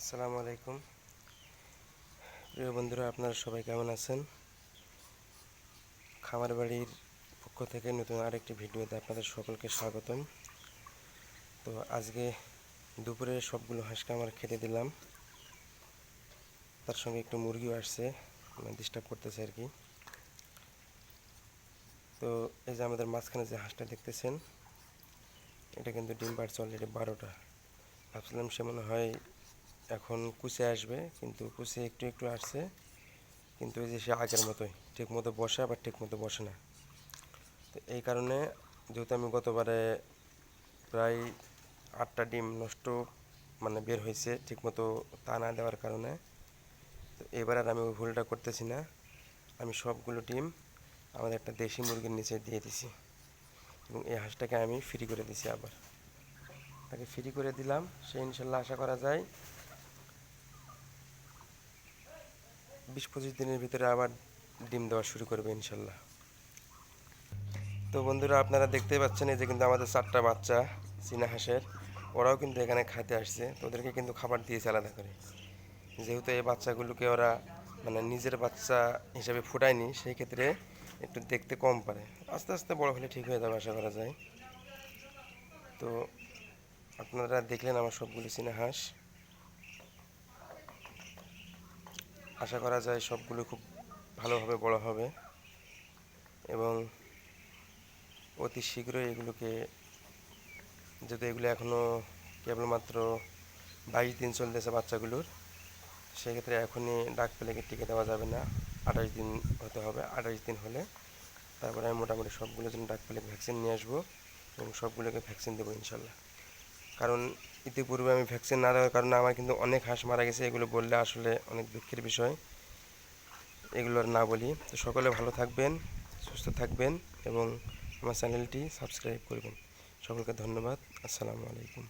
আসসালামু আলাইকুম। প্রিয় বন্ধুরা, আপনারা সবাই কেমন আছেন? খামার বাড়ির পক্ষ থেকে নতুন আরেকটি ভিডিওতে আপনাদের সকলকে স্বাগতম। তো আজকে দুপুরে সবগুলো হাঁসকে আমার খেতে দিলাম। তার সঙ্গে একটু মুরগিও আসছে মানে ডিস্টার্ব করতেছে আর কি। তো এই যে আমাদের মাঝখানে যে হাঁসটা দেখতেছেন, এটা কিন্তু ডিম পাড়ছে অলরেডি বারোটা। ভাবছিলাম সে মনে হয় এখন কুচে আসবে, কিন্তু কুচে একটু একটু আসছে, কিন্তু ওই যে সে আগের মতোই, ঠিক মতো বসে আবার ঠিক মতো বসে না। তো এই কারণে যেহেতু আমি গতবারে প্রায় আটটা ডিম নষ্ট মানে বের হয়েছে ঠিক মতো তা না দেওয়ার কারণে, তো এবার আর আমি ওই ভুলটা করতেছি না। আমি সবগুলো ডিম আমাদের একটা দেশি মুরগির নিচে দিয়ে দিছি এবং এই হাঁসটাকে আমি ফ্রি করে দিছি আবার। তাকে ফ্রি করে দিলাম, সে ইনশাল্লাহ আশা করা যায় বিশ পঁচিশ দিনের ভিতরে আবার ডিম দেওয়া শুরু করবে ইনশাল্লাহ। তো বন্ধুরা, আপনারা দেখতেই পাচ্ছেন এই যে কিন্তু আমাদের চারটা বাচ্চা, চীনা হাঁসের, ওরাও কিন্তু এখানে খাইতে আসছে। তো ওদেরকে কিন্তু খাবার দিয়েছে আলাদা করে। যেহেতু এই বাচ্চাগুলোকে ওরা মানে নিজের বাচ্চা হিসেবে ফুটায়নি, সেই ক্ষেত্রে একটু দেখতে কম পারে। আস্তে আস্তে বড় হলে ঠিক হয়ে যাবে, আশা করা যায়। তো আপনারা দেখলেন আমার সবগুলো চীনা হাঁস। আশা করা যায় সবগুলো খুব ভালোভাবে বড় হবে এবং অতি শীঘ্রই এগুলোকে যদি এগুলো এখনও কেবলমাত্র বাইশ দিন চলতেছে বাচ্চাগুলোর, সেক্ষেত্রে এখনই ডাক পেলেকে টিকে দেওয়া যাবে না। আঠাশ দিন হতে হবে, আঠাশ দিন হলে। তারপরে আমি মোটামুটি সবগুলোর জন্য ডাক পেলে ভ্যাকসিন নিয়ে আসব এবং সবগুলোকে ভ্যাকসিন দেবো ইনশাল্লাহ। কারণ ইতিপূর্বে আমি ভ্যাকসিন না দেওয়ার কারণে আমার কিন্তু অনেক হাঁস মারা গেছে, এগুলো বললে আসলে অনেক দুঃখের বিষয়। এগুলো আর না বলি। তো সকলে ভালো থাকবেন, সুস্থ থাকবেন এবং আমার চ্যানেলটি সাবস্ক্রাইব করবেন। সকলকে ধন্যবাদ। আসসালামু আলাইকুম।